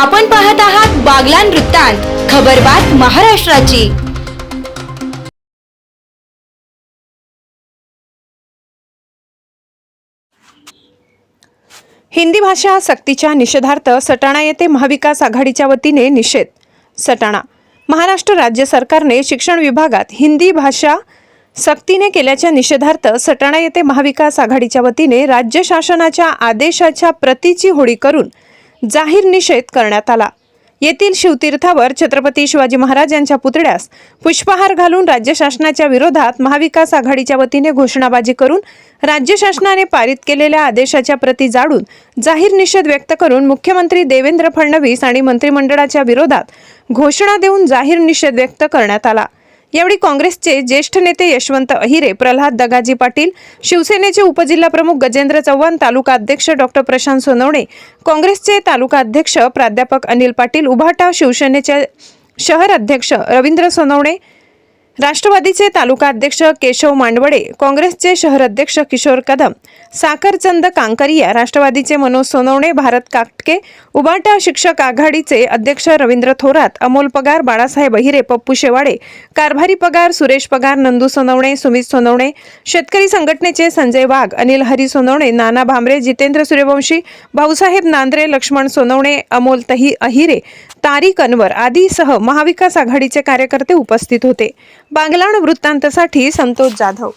आपण पाहत आहात बागलान वृत्तांत खबरबात महाराष्ट्राची. हिंदी भाषा सक्तीच्या निषेधार्थ सटाणा येथे महाविकास आघाडीच्या वतीने निषेध. सटाणा महाराष्ट्र राज्य सरकारने शिक्षण विभागात हिंदी भाषा सक्तीने केल्याच्या निषेधार्थ सटाणा येथे महाविकास आघाडीच्या वतीने राज्य शासनाच्या आदेशाच्या प्रतीची होळी करून जाहीर निषेध करण्यात आला. येथील शिवतीर्थावर छत्रपती शिवाजी महाराज यांच्या पुतळ्यास पुष्पहार घालून राज्य शासनाच्या विरोधात महाविकास आघाडीच्या वतीने घोषणाबाजी करून राज्य शासनाने पारित केलेल्या आदेशाच्या प्रती जाडून जाहीर निषेध व्यक्त करून मुख्यमंत्री देवेंद्र फडणवीस आणि मंत्रिमंडळाच्या विरोधात घोषणा देऊन जाहीर निषेध व्यक्त करण्यात आला. यावेळी काँग्रेसचे ज्येष्ठ नेते यशवंत अहिरे प्रल्हाद दगाजी पाटील शिवसेनेचे उपजिल्हाप्रमुख गजेंद्र चव्हाण तालुका अध्यक्ष डॉक्टर प्रशांत सोनवणे काँग्रेसचे तालुका अध्यक्ष प्राध्यापक अनिल पाटील उभाटा शिवसेनेचे शहर अध्यक्ष रवींद्र सोनवणे राष्ट्रवादीचे तालुका अध्यक्ष केशव मांडवडे काँग्रेसचे शहर अध्यक्ष किशोर कदम साखरचंद कांकरिया राष्ट्रवादीचे मनोज सोनवणे भारत काटके उबाटा शिक्षक आघाडीचे अध्यक्ष रवींद्र थोरात अमोल पगार बाळासाहेब अहिरे पप्पू शेवाडे कारभारी पगार सुरेश पगार नंदू सोनवणे सुमित सोनवणे शेतकरी संघटनेचे संजय वाघ अनिल हरी सोनवणे नाना भामरे जितेंद्र सूर्यवंशी भाऊसाहेब नांद्रे लक्ष्मण सोनवणे अमोल तही अहिरे तारिक अनवर आदीसह महाविकास आघाडीचे कार्यकर्ते उपस्थित होते. बांगलाण वृत्तांतसाठी संतोष जाधव.